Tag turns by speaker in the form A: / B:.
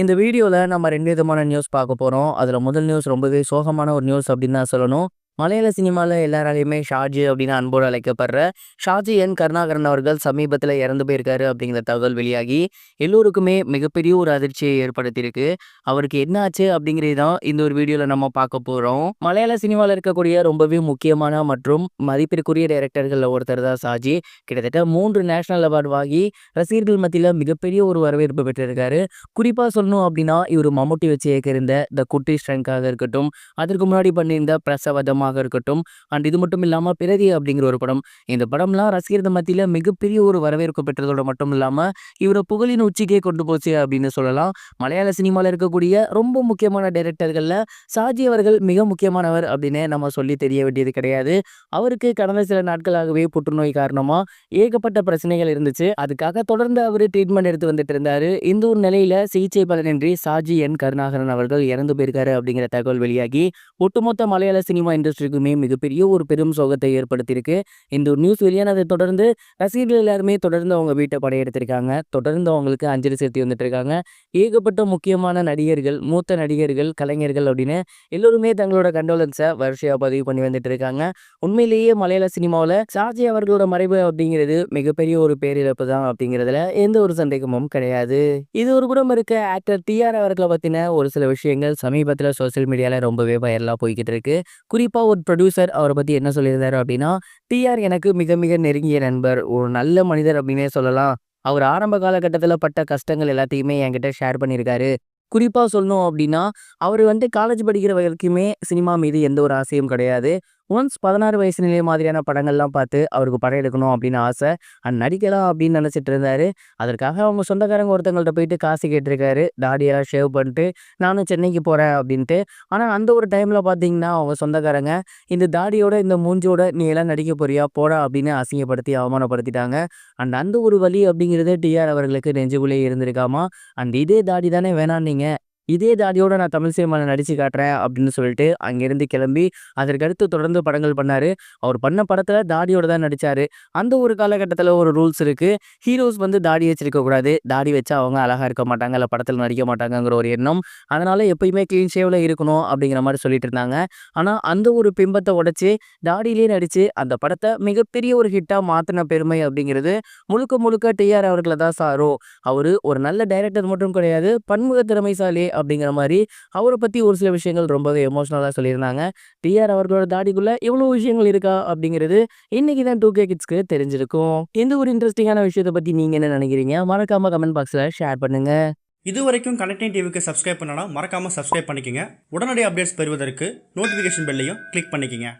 A: இந்த வீடியோவில் நம்ம ரெண்டு விதமான நியூஸ் பார்க்க போகிறோம் அதில் முதல் நியூஸ் ரொம்பவே சோகமான ஒரு நியூஸ் அப்படின்னு தான் சொல்லணும். மலையாள சினிமாவில் எல்லாராலையுமே ஷாஜி அப்படின்னு அன்போடு அழைக்கப்படுற ஷாஜி என் கருணாகரன் அவர்கள் சமீபத்தில் இறந்து போயிருக்காரு அப்படிங்கிற தகவல் வெளியாகி எல்லோருக்குமே மிகப்பெரிய ஒரு அதிர்ச்சியை ஏற்படுத்தியிருக்கு. அவருக்கு என்ன ஆச்சு அப்படிங்கிறது தான் இந்த ஒரு வீடியோவில் நம்ம பார்க்க போகிறோம் மலையாள சினிமாவில் இருக்கக்கூடிய ரொம்பவே முக்கியமான மற்றும் மதிப்பிற்குரிய டைரக்டர்களில் ஒருத்தர் தான் ஷாஜி. கிட்டத்தட்ட மூன்று நேஷனல் அவார்டு வாங்கி ரசிகர்கள் மத்தியில் மிகப்பெரிய ஒரு வரவேற்பு பெற்றிருக்காரு. குறிப்பாக சொல்லணும் அப்படின்னா இவர் மம்முட்டி வச்சு இயக்கியிருந்த த குட்டி ஸ்ட்ரென்காக இருக்கட்டும் அதற்கு முன்னாடி பண்ணியிருந்த பிரசவதம் படமாக இருக்கட்டும். அண்ட் இது மட்டும் இல்லாமல் பிரதி அப்படிங்கிற ஒரு படம். இந்த படம்லாம் ரசிகர்கள் மத்தியில் மிகப்பெரிய ஒரு வரவேற்பு பெற்றதோட மட்டும் இல்லாமல் இவரை புகழின் உச்சிக்கே கொண்டு போச்சு அப்படின்னு சொல்லலாம். மலையாள சினிமாவில் இருக்கக்கூடிய ரொம்ப முக்கியமான டைரக்டர்களில் சாஜி அவர்கள் மிக முக்கியமானவர் அப்படின்னு நம்ம சொல்லி தெரிய வேண்டியது கிடையாது. அவருக்கு கடந்த சில நாட்களாகவே புற்றுநோய் காரணமாக ஏகப்பட்ட பிரச்சனைகள் இருந்துச்சு. அதுக்காக தொடர்ந்து அவர் ட்ரீட்மெண்ட் எடுத்து வந்துட்டு இருந்தார். இந்த ஒரு நிலையில் சிகிச்சை பலனின்றி சாஜி என் கருணாகரன் அவர்கள் இறந்து போயிருக்காரு அப்படிங்கிற தகவல் வெளியாகி ஒட்டுமொத்த மலையாள சினிமா என்று இண்டஸ்ட்ரிக்குமே மிகப்பெரிய ஒரு பெரும் சோகத்தை ஏற்படுத்தியிருக்கு. இந்த ஒரு நியூஸ் வெளியானதை தொடர்ந்து ரசிகர்கள் எல்லாருமே தொடர்ந்து அவங்க வீட்டை படையெடுத்திருக்காங்க. தொடர்ந்து அவங்களுக்கு அஞ்சலி செலுத்தி வந்துட்டு இருக்காங்க ஏகப்பட்ட முக்கியமான நடிகர்கள் மூத்த நடிகர்கள் கலைஞர்கள் அப்படின்னு எல்லோருமே தங்களோட கண்டோலன்ஸை வரிசையாக பதிவு பண்ணி வந்துட்டு இருக்காங்க உண்மையிலேயே மலையாள சினிமாவில் ஷாஜி அவர்களோட மறைவு அப்படிங்கிறது மிகப்பெரிய ஒரு பேரிழப்பு தான் அப்படிங்கிறதுல எந்த ஒரு சந்தேகமும் கிடையாது. இது ஒரு புறம் இருக்க ஆக்டர் டிஆர் அவர்களை பற்றின ஒரு சில விஷயங்கள் சமீபத்தில் சோஷியல் மீடியாவில் ரொம்பவே வைரலாக போய்கிட்டு இருக்கு குறிப்பாக ஒரு ப்ரொடியூசர் அவரை பற்றி என்ன சொல்லியிருந்தாரு அப்படின்னா டிஆர் எனக்கு மிக மிக நெருங்கிய நண்பர். ஒரு நல்ல மனிதர் அப்படின்னே சொல்லலாம். அவர் ஆரம்ப காலகட்டத்தில் பட்ட கஷ்டங்கள் எல்லாத்தையுமே என்கிட்ட ஷேர் பண்ணியிருக்காரு. குறிப்பாக சொல்லணும் அப்படின்னா அவர் வந்து காலேஜ் படிக்கிற வரைக்குமே சினிமா மீது எந்த ஒரு ஆசையும் கிடையாது. ஒன்ஸ் பதினாறு வயசு நிலை மாதிரியான படங்கள்லாம் பார்த்து அவருக்கு படம் எடுக்கணும் அப்படின்னு ஆசை. அண்ட் நடிக்கலாம் அப்படின்னு நினச்சிட்டு இருந்தாரு. அதற்காக அவங்க சொந்தக்காரங்க ஒருத்தங்கள்ட்ட போயிட்டு காசு கேட்டிருக்காரு. தாடியெல்லாம் ஷேவ் பண்ணிட்டு நானும் சென்னைக்கு போகிறேன் அப்படின்ட்டு. ஆனால் அந்த ஒரு டைமில் பார்த்தீங்கன்னா அவங்க சொந்தக்காரங்க இந்த தாடியோட இந்த மூஞ்சியோட நீ எல்லாம் நடிக்க போறியா? போடா அப்படின்னு அசிங்கப்படுத்தி அவமானப்படுத்திட்டாங்க. அண்ட் அந்த ஒரு வழி அப்படிங்கிறது டிஆர் அவர்களுக்கு நெஞ்சுக்குள்ளே இருந்திருக்காமா? அண்ட் இதே தாடி தானே வேணான்னீங்க. இதே தாடியோட நான் தமிழ் சினிமாவில் நடிச்சு காட்டுறேன் அப்படின்னு சொல்லிட்டு அங்கேருந்து கிளம்பி அதற்கடுத்து தொடர்ந்து படங்கள் பண்ணார். அவர் பண்ண படத்தில் தாடியோட தான் நடித்தார் அந்த ஒரு காலகட்டத்தில் ஒரு ரூல்ஸ் இருக்குது ஹீரோஸ் வந்து தாடி வச்சிருக்கக்கூடாது தாடி வச்சா அவங்க அழகாக இருக்க மாட்டாங்க. இல்லை படத்தில் நடிக்க மாட்டாங்கங்கிற ஒரு எண்ணம். அதனால் எப்பயுமே க்ளீன் ஷேவில் இருக்கணும் அப்படிங்கிற மாதிரி சொல்லிட்டு இருந்தாங்க. ஆனால் அந்த ஒரு பிம்பத்தை உடைச்சி தாடியிலே நடித்து அந்த படத்தை மிகப்பெரிய ஒரு ஹிட்டாக மாற்றின பெருமை அப்படிங்கிறது முழுக்க முழுக்க டிஆர் அவர்களை தான் சாரும். அவர் ஒரு நல்ல டைரக்டர் மட்டும் கிடையாது பன்முக திறமைசாலி அப்படிங்கிற மாதிரி அவரை பற்றி ஒரு சில விஷயங்கள் ரொம்பவே எமோஷ்னலாக சொல்லியிருந்தாங்க. டிஆர் அவர்களோட தாடிக்குள்ளே இவ்வளோ விஷயங்கள் இருக்கா அப்படிங்கிறது இன்னைக்கு தான் டூ கே கிட்ஸ்க்கு தெரிஞ்சிருக்கும். எந்த ஒரு இன்ட்ரெஸ்டிங்கான விஷயத்தை பற்றி நீங்கள் என்ன நினைக்கிறீங்க? மறக்காமல் கமெண்ட் பாக்ஸில் ஷேர் பண்ணுங்கள்
B: இது வரைக்கும் கனெக்டிங் டிவிக்கு சப்ஸ்கிரைப் பண்ணனா மறக்காமல் சப்ஸ்கிரைப் பண்ணிக்கங்க. உடனடி அப்டேட்ஸ் பெறுவதற்கு நோட்டிஃபிகேஷன் பெல்லையும் கிளிக் பண்ணிக்கோங்க.